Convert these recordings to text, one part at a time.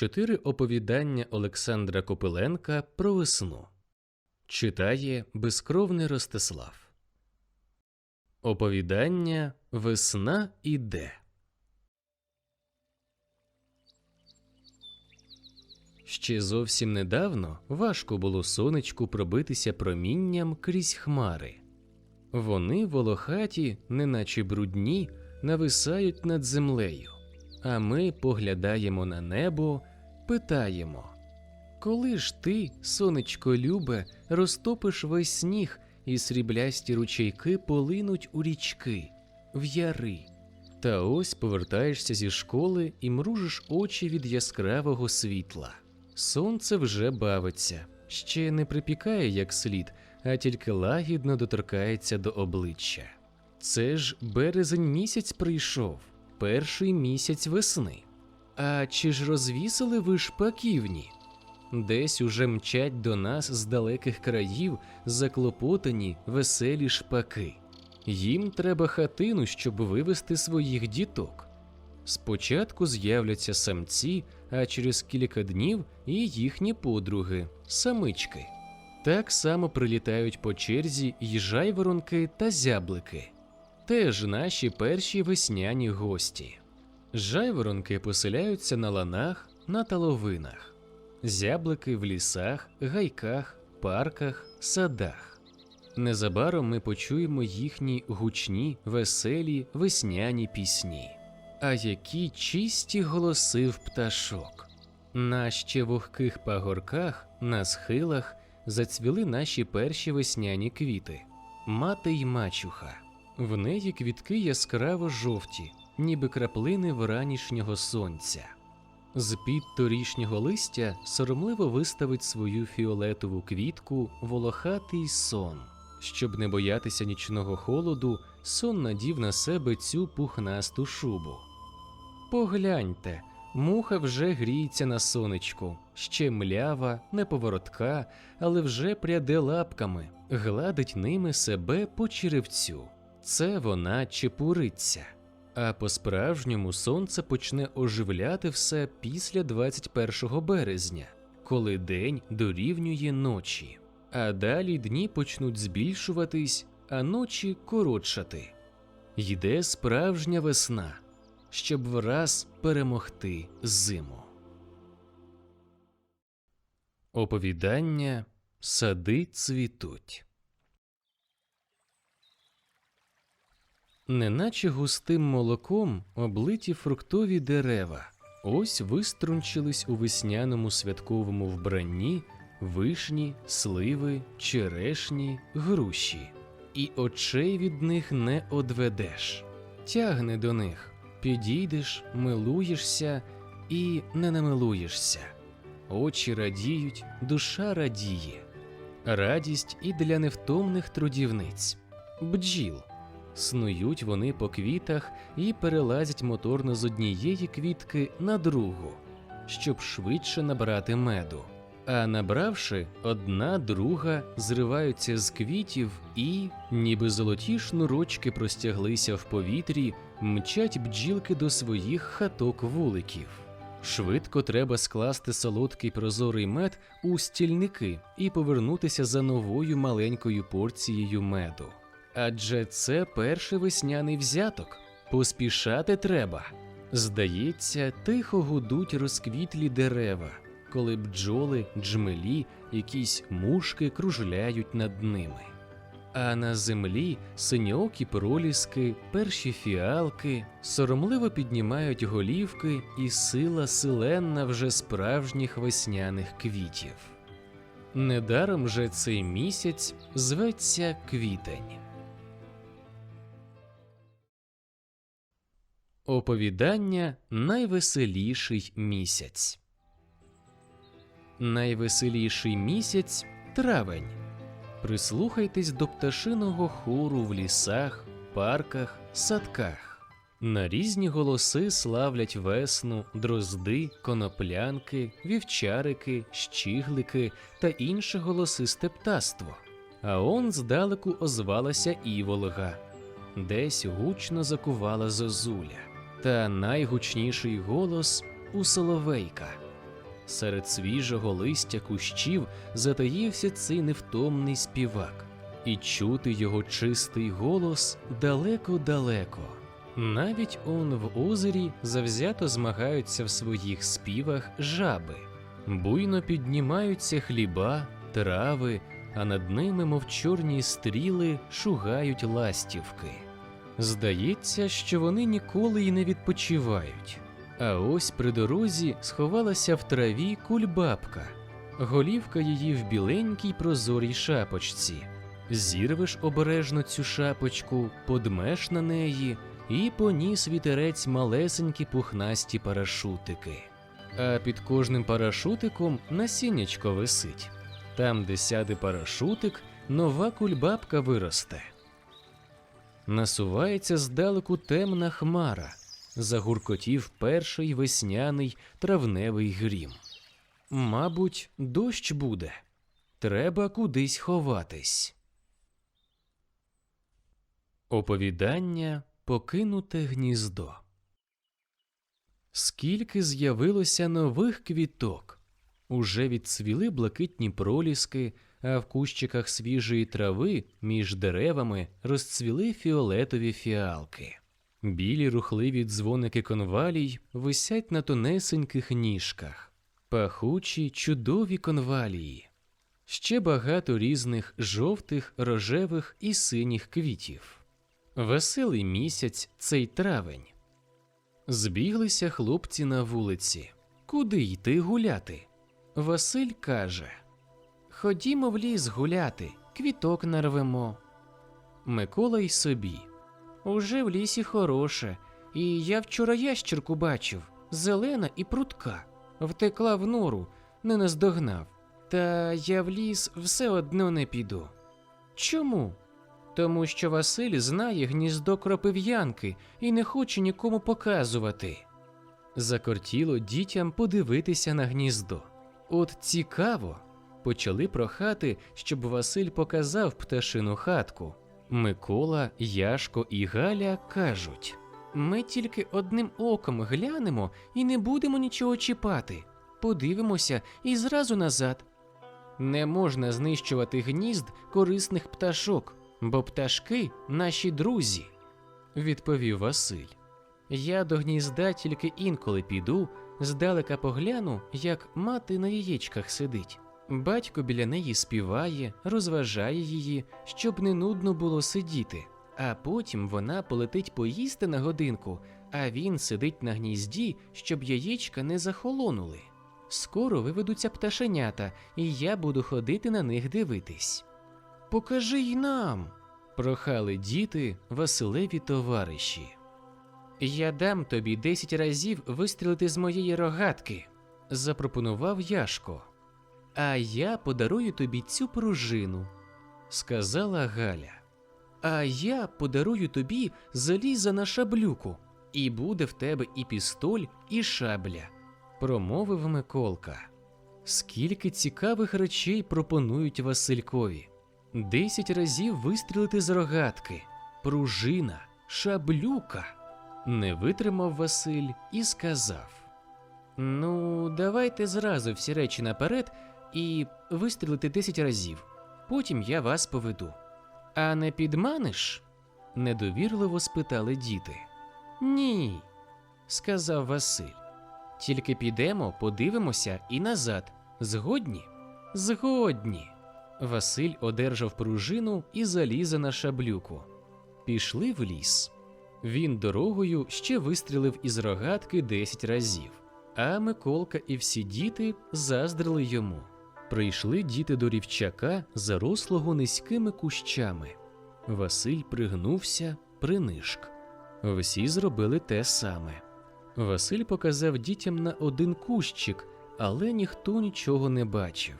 Чотири оповідання Олександра Копиленка про весну. Читає безкровний Ростислав. Оповідання Весна іде. Ще зовсім недавно важко було сонечку пробитися промінням крізь хмари. Вони волохаті, неначе брудні, нависають над землею, а ми поглядаємо на небо, питаємо Коли ж ти, сонечко любе, розтопиш весь сніг, і сріблясті ручейки полинуть у річки, в яри. Та ось повертаєшся зі школи і мружиш очі від яскравого світла. Сонце вже бавиться, ще не припікає як слід, а тільки лагідно доторкається до обличчя. Це ж березень місяць прийшов, перший місяць весни. А чи ж розвісили ви шпаківні? Десь уже мчать до нас з далеких країв заклопотані веселі шпаки. Їм треба хатину, щоб вивести своїх діток. Спочатку з'являться самці, а через кілька днів і їхні подруги, самички. Так само прилітають по черзі й жайворонки та зяблики. Теж наші перші весняні гості. Жайворонки поселяються на ланах, на таловинах, зяблики в лісах, гайках, парках, садах. Незабаром ми почуємо їхні гучні, веселі весняні пісні. А які чисті голоси в пташок. На ще вогких пагорках, на схилах зацвіли наші перші весняні квіти мати й мачуха. В неї квітки яскраво жовті, ніби краплини вранішнього сонця. З під торішнього листя соромливо виставить свою фіолетову квітку волохатий сон. Щоб не боятися нічного холоду, сон надів на себе цю пухнасту шубу. Погляньте, муха вже гріється на сонечку, ще млява, неповоротка, але вже пряде лапками, гладить ними себе по черевцю. Це вона чепуриться. А по-справжньому сонце почне оживляти все після 21 березня, коли день дорівнює ночі. А далі дні почнуть збільшуватись, а ночі коротшати. Йде справжня весна, щоб враз перемогти зиму. Оповідання Сади цвітуть. Неначе густим молоком облиті фруктові дерева, ось виструнчились у весняному святковому вбранні вишні, сливи, черешні, груші, і очей від них не одведеш. Тягне до них, підійдеш, милуєшся і не намилуєшся. Очі радіють, душа радіє. Радість і для невтомних трудівниць, бджіл. Снують вони по квітах і перелазять моторно з однієї квітки на другу, щоб швидше набрати меду. А набравши, одна друга зриваються з квітів і, ніби золоті шнурочки простяглися в повітрі, мчать бджілки до своїх хаток вуликів. Швидко треба скласти солодкий прозорий мед у стільники і повернутися за новою маленькою порцією меду. Адже це перший весняний взяток. Поспішати треба. Здається, тихо гудуть розквітлі дерева, коли бджоли, джмелі, якісь мушки кружляють над ними. А на землі синьокі проліски, перші фіалки соромливо піднімають голівки і сила силенна вже справжніх весняних квітів. Недаром же цей місяць зветься квітень. Оповідання Найвеселіший місяць. Найвеселіший місяць травень. Прислухайтесь до пташиного хору в лісах, парках, садках. На різні голоси славлять весну, дрозди, коноплянки, вівчарики, щіглики та інше голосисте птаство. А он здалеку озвалася іволга, десь гучно закувала зозуля та найгучніший голос у Соловейка. Серед свіжого листя кущів затаївся цей невтомний співак, і чути його чистий голос далеко-далеко. Навіть он в озері завзято змагаються в своїх співах жаби, буйно піднімаються хліба, трави, а над ними, мов чорні стріли, шугають ластівки. Здається, що вони ніколи й не відпочивають. А ось при дорозі сховалася в траві кульбабка, голівка її в біленькій прозорій шапочці. Зірвеш обережно цю шапочку, подмеш на неї і поніс вітерець малесенькі пухнасті парашутики. А під кожним парашутиком насіннячко висить. Там, де сяде парашутик, нова кульбабка виросте. Насувається здалеку темна хмара, загуркотів перший весняний травневий грім. Мабуть, дощ буде. Треба кудись ховатись. Оповідання Покинуте гніздо. Скільки з'явилося нових квіток. Уже відцвіли блакитні проліски, а в кущиках свіжої трави між деревами розцвіли фіолетові фіалки. Білі рухливі дзвоники конвалій висять на тонесеньких ніжках, пахучі чудові конвалії. Ще багато різних жовтих, рожевих і синіх квітів. Веселий місяць цей травень. Збіглися хлопці на вулиці. Куди йти гуляти? Василь каже: Ходімо в ліс гуляти, квіток нарвемо. Микола й собі. Уже в лісі хороше, і я вчора ящерку бачив, зелена і прутка. Втекла в нору, не наздогнав. Та я в ліс все одно не піду. Чому? Тому що Василь знає гніздо кропив'янки і не хоче нікому показувати. Закортіло дітям подивитися на гніздо. От цікаво. Почали прохати, щоб Василь показав пташину хатку. Микола, Яшко і Галя кажуть: ми тільки одним оком глянемо і не будемо нічого чіпати. Подивимося і зразу назад. Не можна знищувати гнізд корисних пташок, бо пташки наші друзі, відповів Василь. Я до гнізда тільки інколи піду, здалека погляну, як мати на яєчках сидить. Батько біля неї співає, розважає її, щоб не нудно було сидіти. А потім вона полетить поїсти на годинку, а він сидить на гнізді, щоб яєчка не захолонули. Скоро виведуться пташенята, і я буду ходити на них дивитись. Покажи й нам, прохали діти Василеві товариші. Я дам тобі десять разів вистрілити з моєї рогатки, запропонував Яшко. А я подарую тобі цю пружину, сказала Галя. А я подарую тобі заліза на шаблюку, і буде в тебе і пістоль, і шабля, промовив Миколка. Скільки цікавих речей пропонують Василькові. Десять разів вистрілити з рогатки, пружина, шаблюка. Не витримав Василь і сказав: Ну, давайте зразу всі речі наперед і вистрілити десять разів. Потім я вас поведу. А не підманиш? недовірливо спитали діти. Ні, сказав Василь. Тільки підемо, подивимося і назад. Згодні? Згодні. Василь одержав пружину і заліза на шаблюку. Пішли в ліс. Він дорогою ще вистрілив із рогатки десять разів, а Миколка і всі діти заздрили йому. Прийшли діти до рівчака, зарослого низькими кущами. Василь пригнувся, принишк. Всі зробили те саме. Василь показав дітям на один кущик, але ніхто нічого не бачив.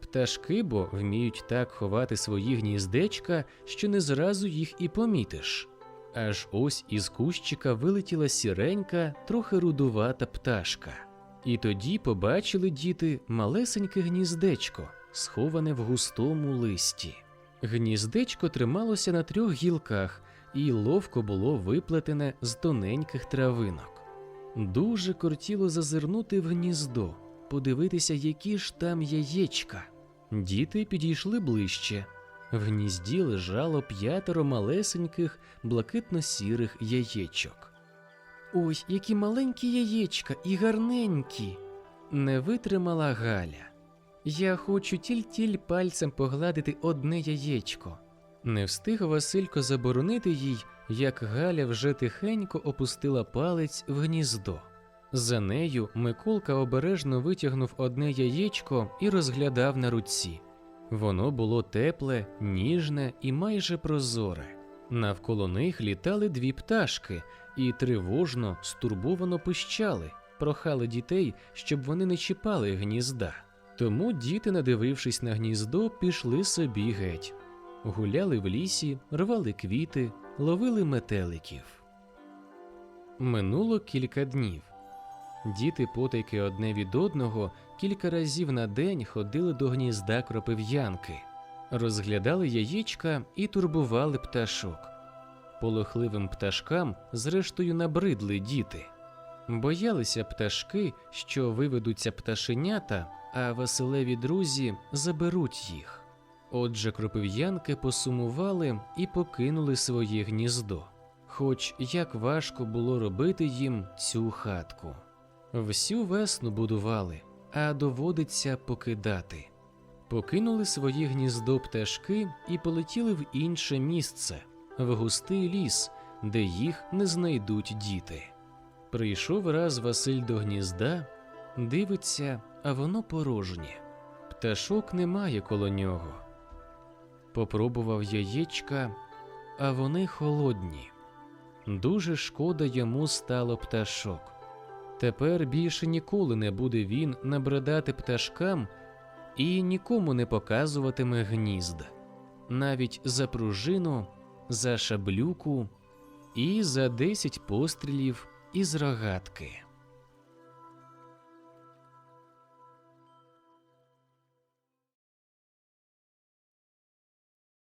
Пташки бо вміють так ховати свої гніздечка, що не зразу їх і помітиш. Аж ось із кущика вилетіла сіренька, трохи рудувата пташка. І тоді побачили діти малесеньке гніздечко, сховане в густому листі. Гніздечко трималося на трьох гілках і ловко було виплетене з тоненьких травинок. Дуже кортіло зазирнути в гніздо, подивитися, які ж там яєчка. Діти підійшли ближче. В гнізді лежало п'ятеро малесеньких блакитно-сірих яєчок. Ой, які маленькі яєчка і гарненькі. Не витримала Галя. Я хочу тіль-тіль пальцем погладити одне яєчко. Не встиг Василько заборонити їй, як Галя вже тихенько опустила палець в гніздо. За нею Миколка обережно витягнув одне яєчко і розглядав на руці. Воно було тепле, ніжне і майже прозоре. Навколо них літали дві пташки і тривожно, стурбовано пищали, прохали дітей, щоб вони не чіпали гнізда. Тому діти, надивившись на гніздо, пішли собі геть. Гуляли в лісі, рвали квіти, ловили метеликів. Минуло кілька днів. Діти потайки одне від одного кілька разів на день ходили до гнізда кропив'янки, розглядали яєчка і турбували пташок. Полохливим пташкам, зрештою, набридли діти. Боялися пташки, що виведуться пташенята, а веселеві друзі заберуть їх. Отже, кропив'янки посумували і покинули своє гніздо, хоч як важко було робити їм цю хатку. Всю весну будували, а доводиться покидати. Покинули своє гніздо пташки і полетіли в інше місце, в густий ліс, де їх не знайдуть діти. Прийшов раз Василь до гнізда, дивиться, а воно порожнє. Пташок немає коло нього. Попробував яєчка, а вони холодні. Дуже шкода йому стало пташок. Тепер більше ніколи не буде він набридати пташкам і нікому не показуватиме гнізд, навіть за пружину, за шаблюку і за десять пострілів із рогатки.